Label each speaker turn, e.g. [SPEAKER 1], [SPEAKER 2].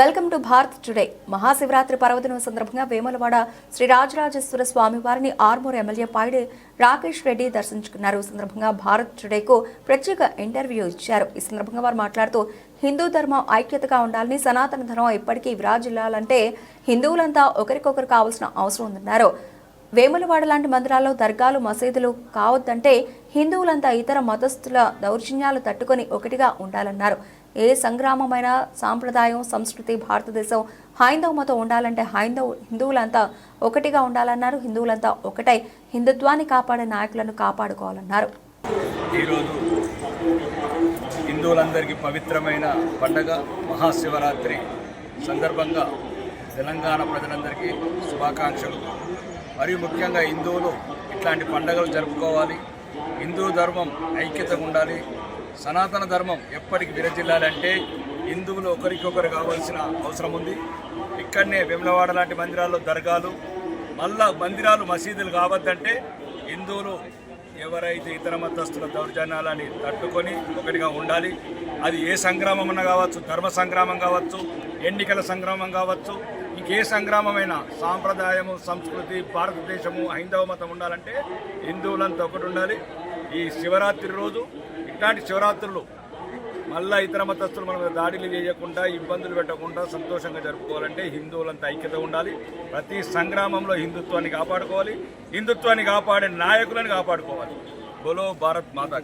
[SPEAKER 1] Welcome to Bharat today. Mahashivratri పర్వదినం సందర్భంగా వేములవాడ శ్రీ రాజరాజేశ్వర స్వామి వారిని ఆర్మూర్ ఎమ్మెల్యే పాయిడి రాకేష్ రెడ్డి దర్శించుకున్నారు. సందర్భంగా భారత్ టుడేకు ప్రత్యేక ఇంటర్వ్యూ ఇచ్చారు. ఈ సందర్భంగా వారు మాట్లాడుతూ హిందూ ధర్మం ఐక్యతగా ఉండాలని సనాతన ధర్మం ఇప్పటికీ విరాజిల్లాలంటే హిందువులంతా ఒకరికొకరు కావాల్సిన అవసరం ఉందన్నారు. వేములవాడ లాంటి మందిరాల్లో దర్గాలు మసీదులు కావద్దంటే హిందువులంతా ఇతర మతస్థుల దౌర్జన్యాలు తట్టుకొని ఒకటిగా ఉండాలన్నారు. ఏ సంగ్రామమైన సాంప్రదాయం సంస్కృతి భారతదేశం హైందవ మతం ఉండాలంటే హైందవ హిందువులంతా ఒకటిగా ఉండాలన్నారు. హిందువులంతా ఒకటై హిందుత్వాన్ని కాపాడే నాయకులను కాపాడుకోవాలన్నారు.
[SPEAKER 2] ఈరోజు హిందువులందరికీ పవిత్రమైన పండగ మహాశివరాత్రి సందర్భంగా తెలంగాణ ప్రజలందరికీ శుభాకాంక్షలు. మరియు ముఖ్యంగా హిందువులు ఇట్లాంటి పండగలు జరుపుకోవాలి. హిందూ ధర్మం ఐక్యతగా ఉండాలి. సనాతన ధర్మం ఎప్పటికి విరజిల్లాలంటే హిందువులు ఒకరికొకరు కావాల్సిన అవసరం ఉంది. ఇక్కడనే వెమ్లవాడ లాంటి మందిరాల్లో దర్గాలు మళ్ళా మందిరాలు మసీదులు కావద్దంటే హిందువులు ఎవరైతే ఇతర మతస్థుల దౌర్జన్యాలని తట్టుకొని ఒకటిగా ఉండాలి. అది ఏ సంగ్రామం అన్న కావచ్చు ధర్మ సంగ్రామం కావచ్చు ఎన్నికల సంగ్రామం కావచ్చు ఇంకే సంగ్రామమైన సాంప్రదాయము సంస్కృతి భారతదేశము హైందవ మతం ఉండాలంటే హిందువులంతా ఒకటి ఉండాలి. ఈ శివరాత్రి రోజు ఇట్లాంటి శివరాత్రులు మళ్ళా ఇతర మతస్థులు మన దాడిలు దాడులు చేయకుండా ఇబ్బందులు పెట్టకుండా సంతోషంగా జరుపుకోవాలంటే హిందువులంతా ఐక్యత ఉండాలి. ప్రతి సంగ్రామంలో హిందుత్వాన్ని కాపాడుకోవాలి. హిందుత్వాన్ని కాపాడే నాయకులను కాపాడుకోవాలి. బోలో భారత్ మాతా